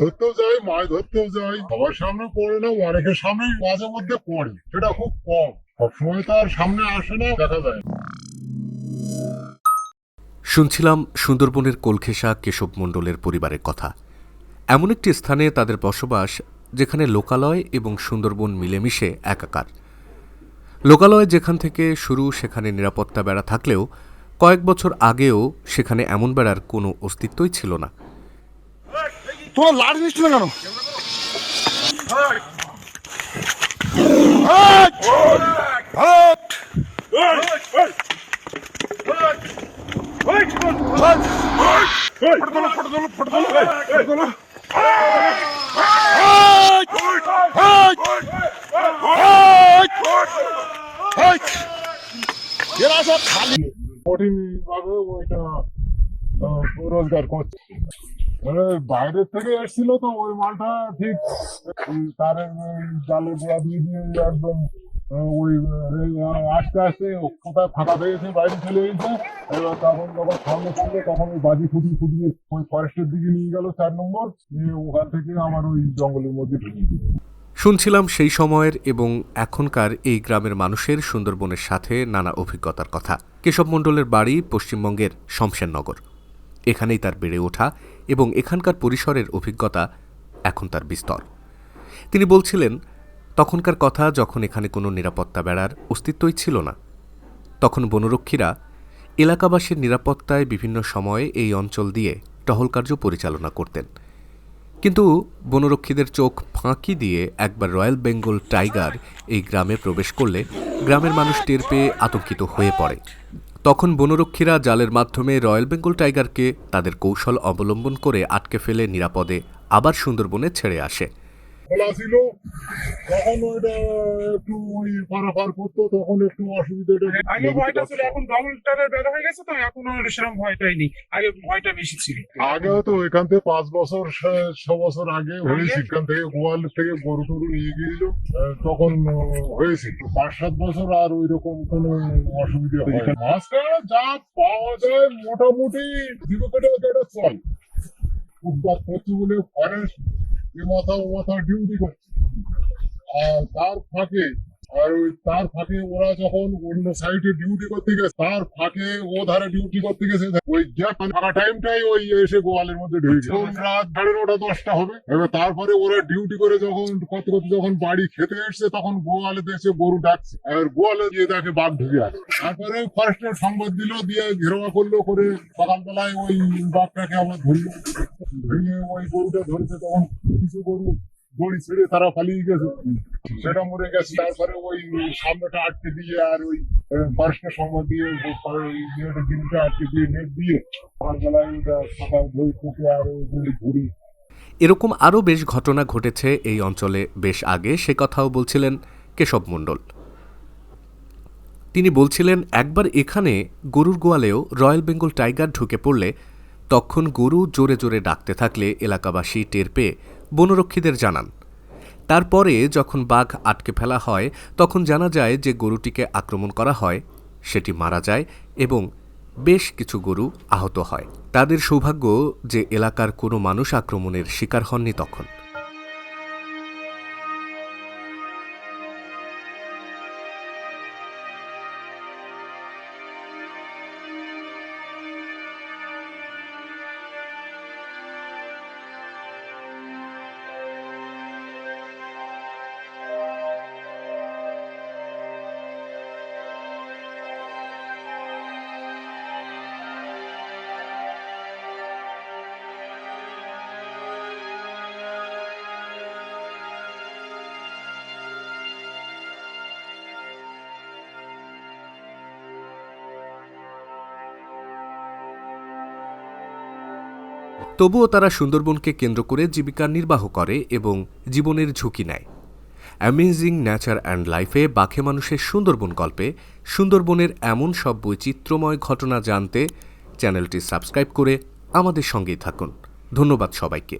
ধরতেও যাই, মাছ ধরতেও যাই, সবার সামনে পড়ে না, অনেকের সামনে মাঝে মধ্যে পড়ে। সেটা খুব কম। সবসময় তো আর সামনে আসে না, দেখা যায় শুনছিলাম সুন্দরবনের কলখেসা কেশব মণ্ডলের পরিবারের কথা। এমন একটি স্থানে তাদের বসবাস, যেখানে লোকালয় এবং সুন্দরবন মিলেমিশে একাকার। লোকালয় যেখান থেকে শুরু, সেখানে নিরাপত্তা বেড়া থাকলেও কয়েক বছর আগেও সেখানে এমন বেড়ার কোনো অস্তিত্বই ছিল না। তোমার লাড়ি নিচ্ছ না কেন? খালি। কঠিন ভাবে ওইটা রোজগার করছে। বাইরের থেকে এসেছিল তো, ওই মালটা ঠিক তারের জালে গোড়া দিয়ে দিয়ে একদম, ওই আস্তে আস্তে কোথায় ফাঁকা পেয়েছে বাইরে চলে গেছে এবার তখন যখন সামনে ছিল, তখন ওই বাজি ফুটিয়ে ফুটিয়ে ওই ফরেস্টের দিকে নিয়ে গেল চার নম্বর, নিয়ে ওখান থেকে আমার ওই জঙ্গলের মধ্যে ঢুকিয়ে দিল। শুনছিলাম সেই সময়ের এবং এখনকার এই গ্রামের মানুষের সুন্দরবনের সাথে নানা অভিজ্ঞতার কথা। কেশব মণ্ডলের বাড়ি পশ্চিমবঙ্গের শমশেরনগর। এখানেই তার বেড়ে ওঠা এবং এখানকার পরিসরের অভিজ্ঞতা এখন তার বিস্তর। তিনি বলছিলেন, তখনকার কথা যখন এখানে কোনো নিরাপত্তা বেড়ার অস্তিত্বই ছিল না। তখন বনরক্ষীরা এলাকাবাসীর নিরাপত্তায় বিভিন্ন সময়ে এই অঞ্চল দিয়ে টহল কার্য পরিচালনা করতেন। কিন্তু বনরক্ষীদের চোখ ফাঁকি দিয়ে একবার রয়্যাল বেঙ্গল টাইগার এই গ্রামে প্রবেশ করলে গ্রামের মানুষ টের পেয়ে আতঙ্কিত হয়ে পড়ে। তখন বনরক্ষীরা জালের মাধ্যমে রয়্যাল বেঙ্গল টাইগারকে তাদের কৌশল অবলম্বন করে আটকে ফেলে নিরাপদে আবার সুন্দরবনে ছেড়ে আসে। খোলা ছিল। তখন ওইটা একটু ওই পারাপার করতো তখন একটু অসুবিধাটা আগে ভয়টা ছিল এখন ডবল টারের বেড়া হয়ে গেছে তো এখন আর সেরকম ভয়টাই নেই। আগে ভয়টা বেশি ছিল। আগে তো এখান থেকে পাঁচ বছর ছ- বছর আগে হয়েছে এখান থেকে গোয়াল থেকে গরু টরু নিয়ে গিয়েছিল। তখন হয়েছে। পাঁচ সাত বছর আর ওই রকম কোনো অসুবিধা হয় না। মাছটা যা পাওয়া যায় মোটামুটি জীবকেটা কেটে চল উৎপাদ করছে বলে ফরেস্ট মাথা ও মাথা ডিউটি করছে আর তার ফাঁকে আর ওই তার ফাঁকে ওরা যখন অন্য সাইডে ডিউটি করতে গেছে তার ফাঁকে ও ধারে ডিউটি করতে গেছে ওই গ্যাপ ফাঁকা টাইমটাই ওই এসে গোয়ালের মধ্যে ঢুকে গেছে। রাত সাড়ে নটা দশটা হবে। এবার তারপরে ওরা ডিউটি করে যখন কত কত যখন বাড়ি খেতে এসছে তখন গোয়ালে দেখছে গরু ডাকছে। আর গোয়ালে দিয়ে দেখে বাঘ ঢুকে আছে তারপরে ফরেস্টের সংবাদ দিল দিয়ে ঘেরোয়া করল করে সকালবেলায় ওই বাঘটাকে আবার ধরলো। ধরিয়ে ওই গরুটা ধরেছে তখন কিছু গরু। দড়ি ছেড়ে তারা পালিয়ে গেছে। সেটা মরে গেছে। তারপরে ওই সামনেটা আটকে দিয়ে আর ওই ফরেস্টের সংবাদ দিয়ে ইয়েটা দিনটা আটকে দিয়ে নেট দিয়ে সকালবেলায় ওইটা সকাল ধরে থেকে আর ওই গরু ঘুরি। এরকম আরও বেশ ঘটনা ঘটেছে এই অঞ্চলে বেশ আগে। সে কথাও বলছিলেন কেশব মণ্ডল। তিনি বলছিলেন, একবার এখানে গরুর গোয়ালেও রয়্যাল বেঙ্গল টাইগার ঢুকে পড়লে তখন গরু জোরে জোরে ডাকতে থাকলে এলাকাবাসী টের পেয়ে বনরক্ষীদের জানান। তারপরে যখন বাঘ আটকে ফেলা হয়, তখন জানা যায় যে গরুটিকে আক্রমণ করা হয়, সেটি মারা যায় এবং বেশ কিছু গরু আহত হয়। তাদের সৌভাগ্য যে এলাকার কোনো মানুষ আক্রমণের শিকার হননি তখন। তবুও তারা সুন্দরবনকে কেন্দ্র করে জীবিকা নির্বাহ করে এবং জীবনের ঝুঁকি নেয়। অ্যামেজিং ন্যাচার অ্যান্ড লাইফে বাঘে মানুষের সুন্দরবন গল্পে সুন্দরবনের এমন সব বৈচিত্র্যময় ঘটনা জানতে চ্যানেলটি সাবস্ক্রাইব করে আমাদের সঙ্গেই থাকুন। ধন্যবাদ সবাইকে।